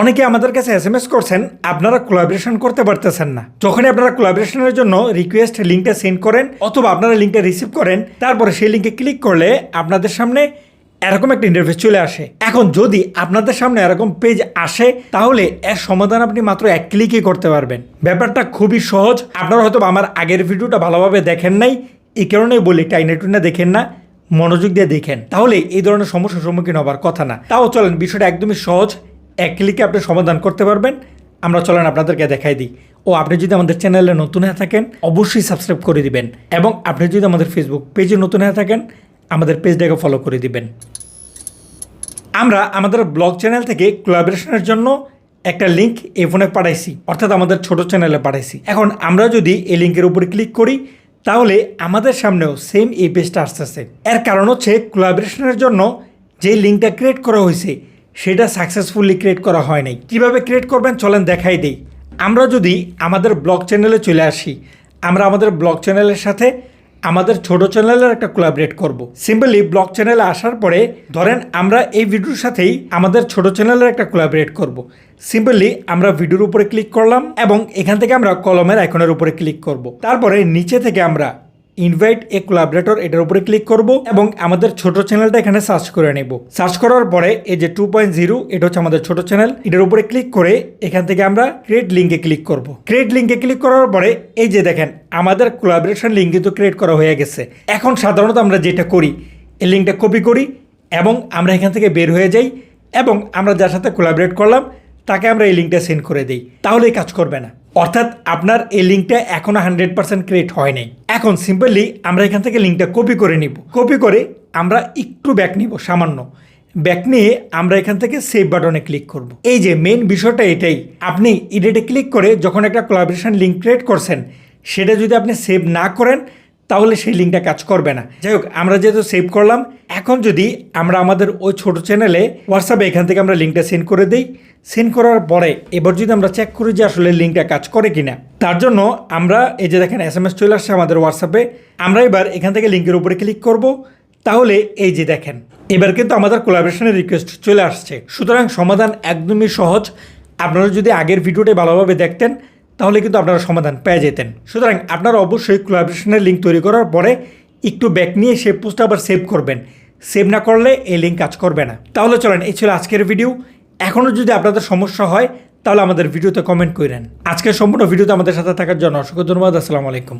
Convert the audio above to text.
অনেকে আমাদের কাছে এস এম এস করছেন, আপনারা কোলাবরেশন করতে পারতেছেন না। যখনই আপনারা কোলাবরেশনের জন্য রিকোয়েস্ট লিঙ্কটা সেন্ড করেন, অথবা আপনারা লিঙ্কটা রিসিভ করেন, তারপরে সেই লিঙ্কে ক্লিক করলে আপনাদের সামনে এরকম একটা ইন্টারফেস চলে আসে। এখন যদি আপনাদের সামনে এরকম পেজ আসে, তাহলে এর সমাধান আপনি মাত্র এক ক্লিকই করতে পারবেন। ব্যাপারটা খুবই সহজ। আপনারা হয়তো আমার আগের ভিডিওটা ভালোভাবে দেখেন নাই, এই কারণেই বলি টাইনে টুইনে দেখেন না, মনোযোগ দিয়ে দেখেন। তাহলে এই ধরনের সমস্যার সম্মুখীন হবার কথা না। তাও চলেন, বিষয়টা একদমই সহজ। এক ক্লিকে আপনি সমাধান করতে পারবেন। আমরা চলেন আপনাদেরকে দেখাই দিই। ও, আপনি যদি আমাদের চ্যানেলে নতুন হয়ে থাকেন, অবশ্যই সাবস্ক্রাইব করে দিবেন এবং আপনি যদি আমাদের ফেসবুক পেজে নতুন হয়ে থাকেন, আমাদের পেজটাকে ফলো করে দিবেন। আমরা আমাদের ব্লগ চ্যানেল থেকে কোলাবোরেশনের জন্য একটা লিঙ্ক এই ফোনে পাঠাইছি, অর্থাৎ আমাদের ছোট চ্যানেলে পাঠাইছি। এখন আমরা যদি এই লিঙ্কের উপরে ক্লিক করি, তাহলে আমাদের সামনেও সেম এই পেজটা আসতেছে। এর কারণ হচ্ছে কোলাবোরেশনের জন্য যে লিঙ্কটা ক্রিয়েট করা হয়েছে সেটা সাকসেসফুলি ক্রিয়েট করা হয় নাই। কীভাবে ক্রিয়েট করবেন চলেন দেখাই দেই। আমরা যদি আমাদের ব্লগ চ্যানেলে চলে আসি, আমরা আমাদের ব্লগ চ্যানেলের সাথে আমাদের ছোট চ্যানেলের একটা কোলাবরেট করব। সিম্পলি ব্লগ চ্যানেলে আসার পরে ধরেন আমরা এই ভিডিওর সাথেই আমাদের ছোট চ্যানেলের একটা কোলাবরেট করব। সিম্পলি আমরা ভিডিওর উপরে ক্লিক করলাম এবং এখান থেকে আমরা কলমের আইকনের উপরে ক্লিক করব। তারপরে নিচে থেকে আমরা ইনভাইট এ কোলাবরেটর এটার উপরে ক্লিক করব এবং আমাদের ছোট চ্যানেলটা এখানে সার্চ করে নেব। সার্চ করার পরে এই যে টু পয়েন্ট জিরো এটা হচ্ছে আমাদের ছোট চ্যানেল এটার উপরে ক্লিক করে এখান থেকে আমরা ক্রিয়েট লিঙ্কে ক্লিক করব। ক্রিয়েট লিঙ্কে ক্লিক করার পরে এই যে দেখেন, আমাদের কোলাবরেশন লিঙ্ক কিন্তু ক্রিয়েট করা হয়ে গেছে। এখন সাধারণত আমরা যেটা করি, এই লিঙ্কটা কপি করি এবং আমরা এখান থেকে বের হয়ে যাই এবং আমরা যার সাথে কোলাবরেট করলাম তাকে আমরা এই লিঙ্কটা সেন্ড করে দিই, তাহলে এই কাজ করবে না। অর্থাৎ আপনার এই লিঙ্কটা এখনও হান্ড্রেড পার্সেন্ট ক্রিয়েট হয় নাই। এখন সিম্পলি আমরা এখান থেকে লিঙ্কটা কপি করে নিব। কপি করে আমরা একটু ব্যাক নিব, সামান্য। ব্যাক নিয়ে আমরা এখান থেকে সেভ বাটনে ক্লিক করব। এই যে মেন বিষয়টা এটাই। আপনি ইডেটে ক্লিক করে যখন একটা কোলাবরেশন লিঙ্ক ক্রিয়েট করছেন, সেটা যদি আপনি সেভ না করেন তাহলে সেই লিঙ্কটা কাজ করবে না। যাই হোক, আমরা যেহেতু সেভ করলাম, এখন যদি আমরা আমাদের ওই ছোট চ্যানেলে হোয়াটসঅ্যাপে এখান থেকে আমরা লিঙ্কটা সেন্ড করে দিই সেন্ড করার পরে এবার যদি আমরা চেক করি যে আসলে লিঙ্কটা কাজ করে কিনা, তার জন্য আমরা এই যে দেখেন এস এম এস চলে আসছে আমাদের হোয়াটসঅ্যাপে আমরা এবার এখান থেকে লিঙ্কের উপরে ক্লিক করব। তাহলে এই যে দেখেন, এবার কিন্তু আমাদের কোলাবরেশনের রিকোয়েস্ট চলে আসছে। সুতরাং সমাধান একদমই সহজ। আপনারা যদি আগের ভিডিওটা ভালোভাবে দেখতেন তাহলে কিন্তু আপনারা সমাধান পেয়ে যেতেন। সুতরাং আপনারা অবশ্যই কোলাবরেশনের লিঙ্ক তৈরি করার পরে একটু ব্যাক নিয়ে সেই পোস্টটা আবার সেভ করবেন। সেভ না করলে এই লিঙ্ক কাজ করবে না। তাহলে চলেন, এই ছিল আজকের ভিডিও এখনও যদি আপনাদের সমস্যা হয়, তাহলে আমাদের ভিডিওতে কমেন্ট করেন। আজকের সম্পূর্ণ ভিডিওতে আমাদের সাথে থাকার জন্য অসংখ্য ধন্যবাদ। আসসালামু আলাইকুম।